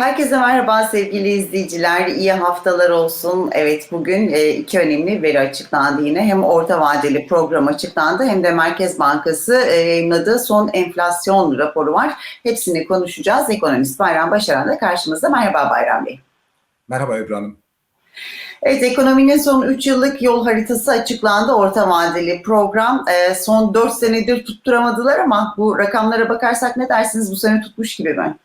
Herkese merhaba sevgili izleyiciler. İyi haftalar olsun. Evet bugün e, iki önemli veri açıklandı yine. Hem orta vadeli program açıklandı hem de Merkez Bankası e, yayınladığı son enflasyon raporu var. Hepsini konuşacağız. Ekonomist Bayram Başaran da karşımızda. Merhaba Bayram Bey. Merhaba Ebru Hanım. Evet, ekonominin son 3 yıllık yol haritası açıklandı. Orta vadeli program. E, son 4 senedir tutturamadılar ama bu rakamlara bakarsak ne dersiniz? Bu sene tutmuş gibi mi?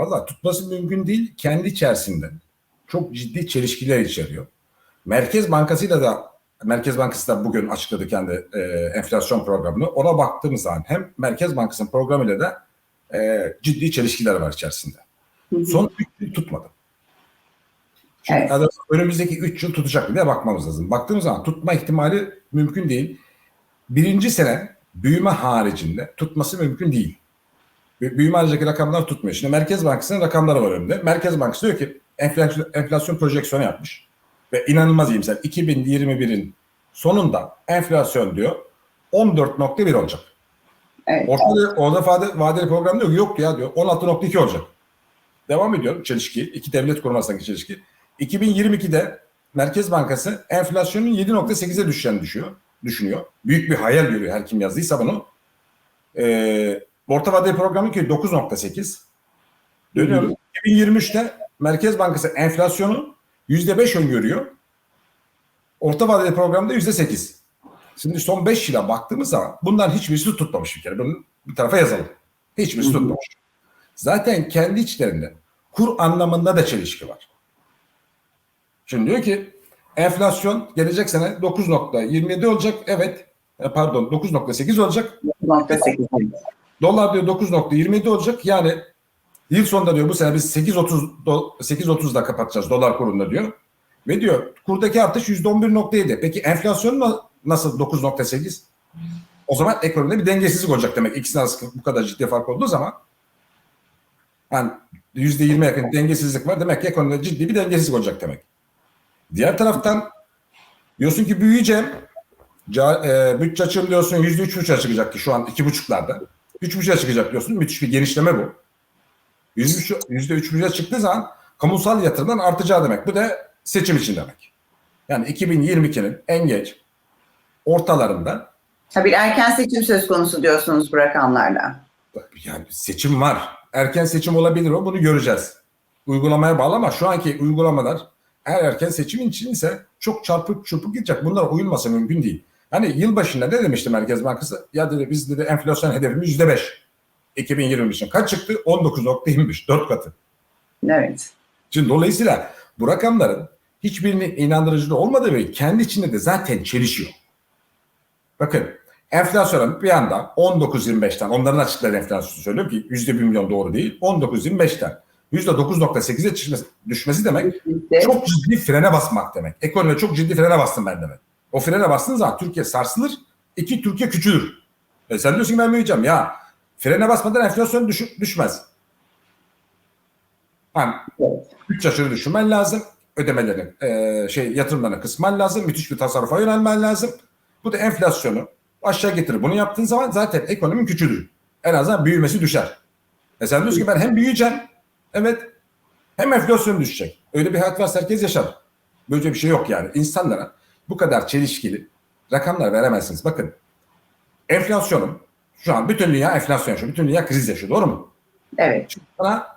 Valla tutması mümkün değil. Kendi içerisinde çok ciddi çelişkiler içeriyor. Merkez Bankası'yla da Merkez Bankası da bugün açıkladı kendi e, enflasyon programını. Ona baktığımız zaman hem Merkez Bankası'nın programıyla da e, ciddi çelişkiler var içerisinde. Son 3 yıl tutmadı. Şimdi Evet. evet. önümüzdeki 3 yıl tutacak mı diye bakmamız lazım. Baktığımız zaman tutma ihtimali mümkün değil. Birinci sene büyüme haricinde tutması mümkün değil. Bü- Büyüme haricindeki rakamlar tutmuyor. Şimdi Merkez Bankası'nın rakamları var önünde. Merkez Bankası diyor ki enflasyon, enflasyon projeksiyonu yapmış. Ve inanılmaz iyimser. 2021'in sonunda enflasyon diyor 14.1 olacak. Evet. Ortada, orada vade, vadeli program diyor yok ya diyor 16.2 olacak. Devam ediyor çelişki. İki devlet arasındaki çelişki. 2022'de Merkez Bankası enflasyonun 7.8'e düşeceğini düşüyor, düşünüyor. Büyük bir hayal görüyor her kim yazdıysa bunu. Ee, orta vadeli programı ki 9.8. Dönüyoruz. 2023'te Merkez Bankası enflasyonu %5 öngörüyor. Orta vadeli programda %8. Şimdi son 5 yıla baktığımız zaman bunların hiçbirisi tutmamış bir kere. Bunu bir tarafa yazalım. Hiçbirisi tutmamış. Zaten kendi içlerinde kur anlamında da çelişki var. Şimdi diyor ki enflasyon gelecek sene 9.27 olacak. Evet. E, Pardon 9.8 olacak. 9.8. Dolar diyor 9.27 olacak. Yani yıl sonunda diyor bu sene biz 8.30 do- 8.30'da kapatacağız dolar kurunda diyor. Ve diyor kurdaki artış %11.7. Peki enflasyon na- nasıl 9.8? O zaman ekonomide bir dengesizlik olacak demek. İkisinin arasında bu kadar ciddi fark olduğu zaman yani %20 yakın dengesizlik var. Demek ki ekonomide ciddi bir dengesizlik olacak demek. Diğer taraftan diyorsun ki büyüyeceğim. Ca, e, bütçe açığım diyorsun yüzde üç buçuğa çıkacak ki şu an iki buçuklarda. Üç buçuğa çıkacak diyorsun. Müthiş bir genişleme bu. Yüzde üç, yüzde üç buçuğa çıktığı zaman kamusal yatırımdan artacağı demek. Bu da seçim için demek. Yani 2022'nin en geç ortalarında Ha, bir erken seçim söz konusu diyorsunuz bu rakamlarla. yani seçim var. Erken seçim olabilir o. Bunu göreceğiz. Uygulamaya bağlı ama şu anki uygulamalar eğer erken seçim için ise çok çarpık çırpık gidecek. Bunlara uyulması mümkün değil. Hani yılbaşında ne demişti Merkez Bankası? Ya dedi biz dedi enflasyon hedefimiz yüzde beş. 2020 için. Kaç çıktı? 19.25. Dört katı. Evet. Şimdi dolayısıyla bu rakamların hiçbirinin inandırıcı olmadığı ve kendi içinde de zaten çelişiyor. Bakın enflasyonun bir anda 19.25'ten onların açıkladığı enflasyonu söylüyorum ki yüzde bir milyon doğru değil. 19.25'ten yüzde 9.8'e düşmesi, düşmesi demek çok ciddi frene basmak demek. Ekonomi çok ciddi frene bastım ben demek. O frene bastığın zaman Türkiye sarsılır. iki Türkiye küçülür. E sen diyorsun ki ben büyüyeceğim. Ya frene basmadan enflasyon düş- düşmez. Evet. bütçe aşırı düşünmen lazım. Ödemelerin e, şey yatırımlarını kısman lazım. Müthiş bir tasarrufa yönelmen lazım. Bu da enflasyonu aşağı getirir. Bunu yaptığın zaman zaten ekonomin küçülür. En azından büyümesi düşer. E sen diyorsun ki ben hem büyüyeceğim. Evet. Hem enflasyon düşecek. Öyle bir hayat varsa herkes yaşar. Böyle bir şey yok yani. İnsanlara bu kadar çelişkili rakamlar veremezsiniz. Bakın enflasyonun şu an bütün dünya enflasyon yaşıyor. Bütün dünya kriz yaşıyor. Doğru mu? Evet. Sana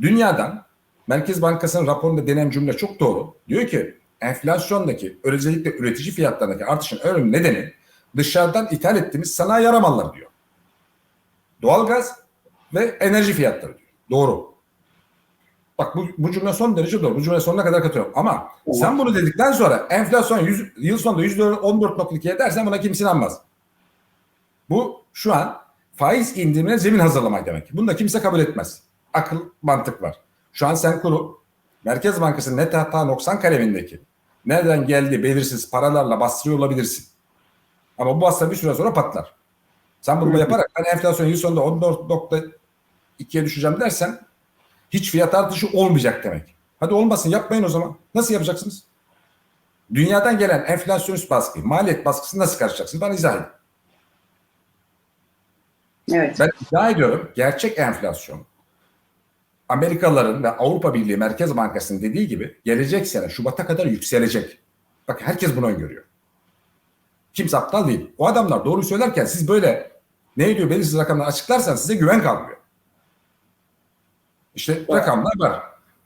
dünyadan Merkez Bankası'nın raporunda denen cümle çok doğru. Diyor ki enflasyondaki özellikle üretici fiyatlarındaki artışın önemli nedeni dışarıdan ithal ettiğimiz sanayi yaramalları diyor. Doğalgaz ve enerji fiyatları diyor. Doğru. Bak bu, bu cümle son derece doğru. Bu cümle sonuna kadar katılıyorum. Ama Evet. sen bunu dedikten sonra enflasyon yüz, yıl sonunda %14.2'ye dersen buna kimse inanmaz. Bu şu an faiz indirimine zemin hazırlamak demek. Bunu da kimse kabul etmez. Akıl, mantık var. Şu an sen kuru Merkez Bankası'nın net hata noksan kalemindeki nereden geldiği belirsiz paralarla bastırıyor olabilirsin. Ama bu bastır bir süre sonra patlar. Sen bunu yaparak ben enflasyon yıl sonunda 14.2'ye düşeceğim dersen hiç fiyat artışı olmayacak demek. Hadi olmasın yapmayın o zaman. Nasıl yapacaksınız? Dünyadan gelen enflasyonist baskı, maliyet baskısını nasıl karşılayacaksınız? Bana izah edin. Evet. Ben iddia ediyorum gerçek enflasyon Amerikalıların ve Avrupa Birliği Merkez Bankası'nın dediği gibi gelecek sene Şubat'a kadar yükselecek. Bak herkes bunu öngörüyor. Kimse aptal değil. O adamlar doğru söylerken siz böyle ne diyor belirsiz rakamlar açıklarsanız size güven kalmıyor. İşte rakamlar var.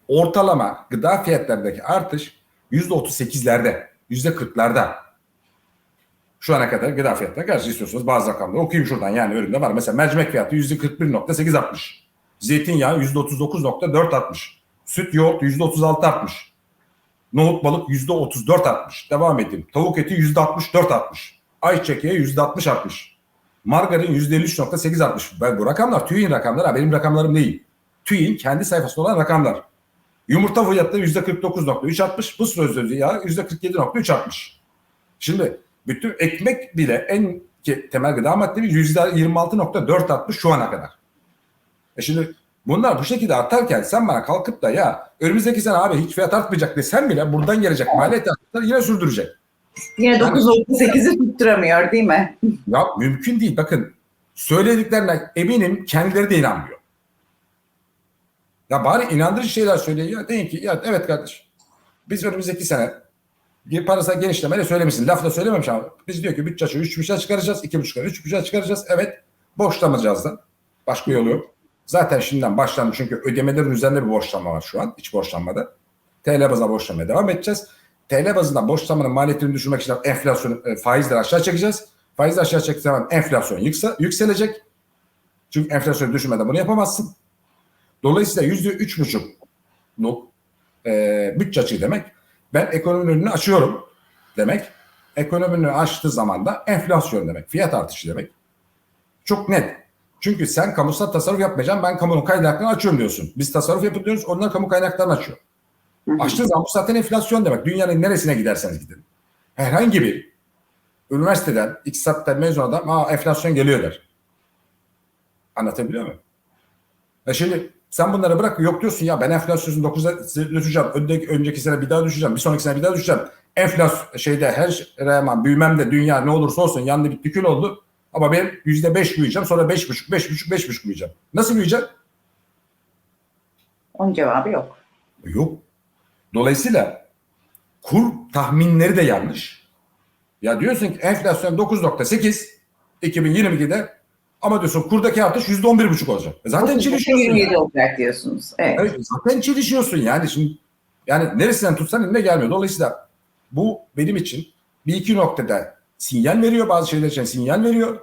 Ortalama gıda fiyatlarındaki artış %38'lerde, %40'larda. Şu ana kadar gıda fiyatlarına karşı istiyorsanız bazı rakamları okuyayım şuradan. Yani önümde var. Mesela mercimek fiyatı %41.8 artmış. Zeytinyağı %39.4 artmış. Süt yoğurt %36 artmış. Nohut balık %34 artmış. Devam edeyim. Tavuk eti %64 artmış. Ayçiçek yağı %60 artmış. Margarin %53.8 artmış. Ben bu rakamlar TÜİ'nin rakamları. Benim rakamlarım değil. TÜİ'nin kendi sayfasında olan rakamlar. Yumurta fiyatları %49.3 artmış. Bu sözlü yağı %47.3 artmış. Şimdi bütün ekmek bile en ki temel gıda maddesi %26.4 artmış şu ana kadar. E şimdi bunlar bu şekilde artarken sen bana kalkıp da ya önümüzdeki sene abi hiç fiyat artmayacak desen bile buradan gelecek maliyet artışları yine sürdürecek. Yine 9.8'i tutturamıyor değil mi? Ya mümkün değil. Bakın söylediklerine eminim kendileri de inanmıyor. Ya bari inandırıcı şeyler söyleyin ya. Deyin ki ya evet kardeş biz önümüzdeki sene parasal genişlemeyle söylemişsin. Lafla söylememiş ama biz diyor ki bütçe açığı 3,5'a çıkaracağız. 2,5'a 3,5'a çıkaracağız. Evet borçlanacağız da. Başka yolu yok. Zaten şimdiden başlandı çünkü ödemelerin üzerinde bir borçlanma var şu an. iç borçlanmada. TL bazında borçlanmaya devam edeceğiz. TL bazında borçlanmanın maliyetini düşürmek için enflasyon e, faizleri aşağı çekeceğiz. Faizleri aşağı çektiği zaman enflasyon yükse, yükselecek. Çünkü enflasyonu düşürmeden bunu yapamazsın. Dolayısıyla yüzde üç buçukluk e, bütçe açığı demek. Ben ekonominin önünü açıyorum demek. Ekonominin açtığı zaman da enflasyon demek. Fiyat artışı demek. Çok net. Çünkü sen kamusal tasarruf yapmayacaksın. Ben kamunun kaynaklarını açıyorum diyorsun. Biz tasarruf yapıyoruz. Onlar kamu kaynaklarını açıyor. Açtığı zaman bu zaten enflasyon demek. Dünyanın neresine giderseniz gidin. Herhangi bir üniversiteden, iktisatten mezun adam Aa, enflasyon geliyor der. Anlatabiliyor muyum? E şimdi sen bunları bırak yok diyorsun ya ben enflasyonu 9'a düşeceğim. Öndeki, önceki sene bir daha düşeceğim. Bir sonraki sene bir daha düşeceğim. Enflasyon şeyde her şeye rağmen büyümem de dünya ne olursa olsun yandı bir tükül oldu. Ama ben yüzde beş büyüyeceğim sonra beş buçuk, beş buçuk, beş buçuk büyüyeceğim. Nasıl büyüyeceğim? Onun cevabı yok. Yok. Dolayısıyla kur tahminleri de yanlış. Ya diyorsun ki enflasyon 9.8 2022'de ama diyorsun kurdaki artış %11,5 olacak. E zaten çelişiyorsun. 27 Yani. olacak diyorsunuz. Evet. Evet, zaten çelişiyorsun yani. Şimdi yani neresinden tutsan eline gelmiyor. Dolayısıyla bu benim için bir iki noktada sinyal veriyor. Bazı şeyler için sinyal veriyor.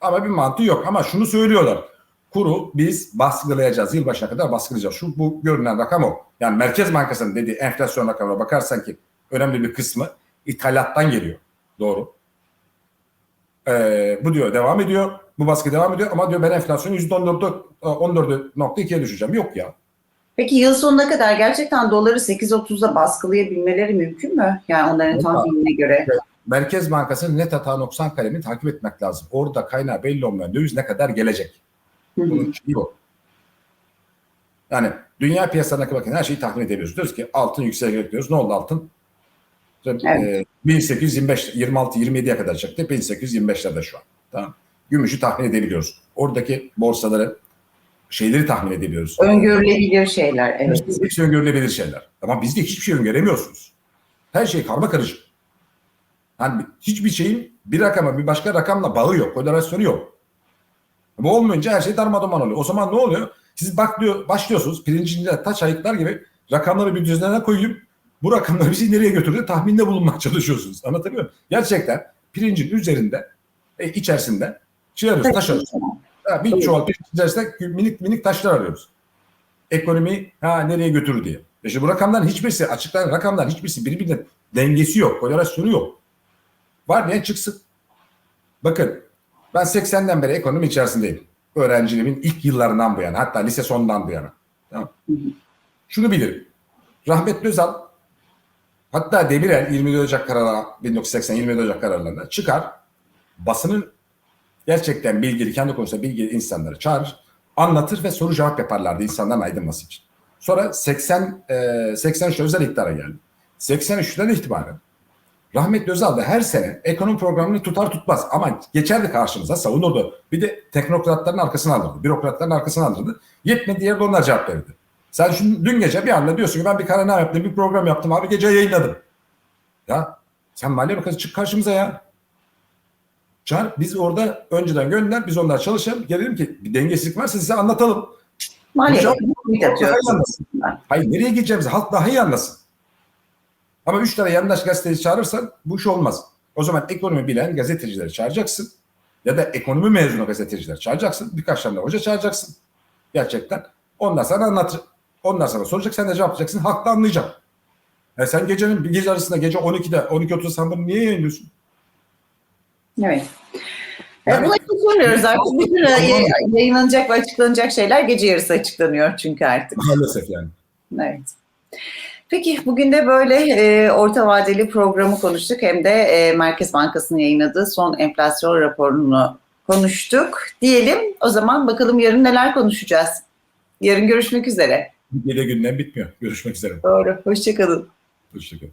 Ama bir mantığı yok. Ama şunu söylüyorlar. Kuru biz baskılayacağız. Yılbaşına kadar baskılayacağız. Şu bu görünen rakam o. Yani Merkez Bankası'nın dediği enflasyon rakamına bakarsan ki önemli bir kısmı ithalattan geliyor. Doğru. Ee, bu diyor devam ediyor. Bu baskı devam ediyor ama diyor ben enflasyonu %14'e 14.2'ye düşeceğim. Yok ya. Peki yıl sonuna kadar gerçekten doları 8.30'da baskılayabilmeleri mümkün mü? Yani onların Yok. tahminine göre. Merkez Bankası'nın net hata noksan kalemini takip etmek lazım. Orada kaynağı belli olmayan döviz ne kadar gelecek. Bunun şeyi o. Yani dünya piyasalarına bakın her şeyi tahmin edebiliyoruz. Diyoruz ki altın yükselecek diyoruz. Ne oldu altın? Evet. Ee, 1825, 26, 27'ye kadar çıktı. 1825'lerde şu an. Tamam. Gümüşü tahmin edebiliyoruz. Oradaki borsaları şeyleri tahmin edebiliyoruz. Öngörülebilir şeyler. Evet. Hepsi, hepsi öngörülebilir şeyler. Ama bizde hiçbir şey öngöremiyorsunuz. Her şey karma karışık. Yani hiçbir şeyin bir rakama bir başka rakamla bağı yok. Korelasyonu yok. Bu olmayınca her şey darmadağın oluyor. O zaman ne oluyor? Siz bak diyor, başlıyorsunuz pirincinde taç ayıklar gibi rakamları bir düzenine koyayım. Bu rakamları bizi nereye götürüyor tahminde bulunmaya çalışıyorsunuz. Anlatabiliyor muyum? Gerçekten pirincin üzerinde e, içerisinde şey arıyoruz, taş arıyoruz. Ha, bir çuval içerisinde minik minik taşlar arıyoruz. Ekonomiyi ha nereye götürür diye. E şimdi bu rakamların hiçbirisi açıklanan rakamların hiçbirisi birbirine dengesi yok, korelasyonu yok. Var diye çıksın. Bakın ben 80'den beri ekonomi içerisindeyim. Öğrenciliğimin ilk yıllarından bu yana. Hatta lise sonundan bu yana. Tamam. Şunu bilirim. Rahmetli Özal hatta Demirel 24 Ocak kararı 1980 24 Ocak kararlarında çıkar basının gerçekten bilgili, kendi konusunda bilgili insanları çağırır, anlatır ve soru cevap yaparlardı insanların aydınması için. Sonra 80 e, 83 özel iktidara geldi. 83'ten itibaren Rahmetli Özal da her sene ekonomi programını tutar tutmaz ama geçerdi karşımıza savunurdu. Bir de teknokratların arkasına alırdı. Bürokratların arkasına alırdı. Yetmediği yerde onlar cevap verirdi. Sen şimdi dün gece bir anda diyorsun ki ben bir kararname yaptım, bir program yaptım abi gece yayınladım. Ya sen Maliye Bakanı çık karşımıza ya. Çağır biz orada önceden gönder biz onlar çalışalım. Gelelim ki bir dengesizlik varsa size anlatalım. Maalesef. Hayır nereye gideceğimizi halk daha iyi anlasın. Ama üç tane yandaş gazeteci çağırırsan bu iş olmaz. O zaman ekonomi bilen gazetecileri çağıracaksın. Ya da ekonomi mezunu gazeteciler çağıracaksın. Birkaç tane hoca çağıracaksın. Gerçekten. Onlar sana anlat. Onlar sana soracak. Sen de cevaplayacaksın. Halk da anlayacak. E sen gecenin bir gece arasında gece 12'de 12.30 sen bunu niye yayınlıyorsun? Evet. Yani- Buna soruyoruz artık. Bütün yayınlanacak ve açıklanacak şeyler gece yarısı açıklanıyor çünkü artık. Maalesef yani. Evet. Peki bugün de böyle e, orta vadeli programı konuştuk. Hem de e, Merkez Bankası'nın yayınladığı son enflasyon raporunu konuştuk. Diyelim o zaman bakalım yarın neler konuşacağız. Yarın görüşmek üzere. Bir gece gündem bitmiyor. Görüşmek üzere. Doğru. Hoşçakalın. Hoşçakalın.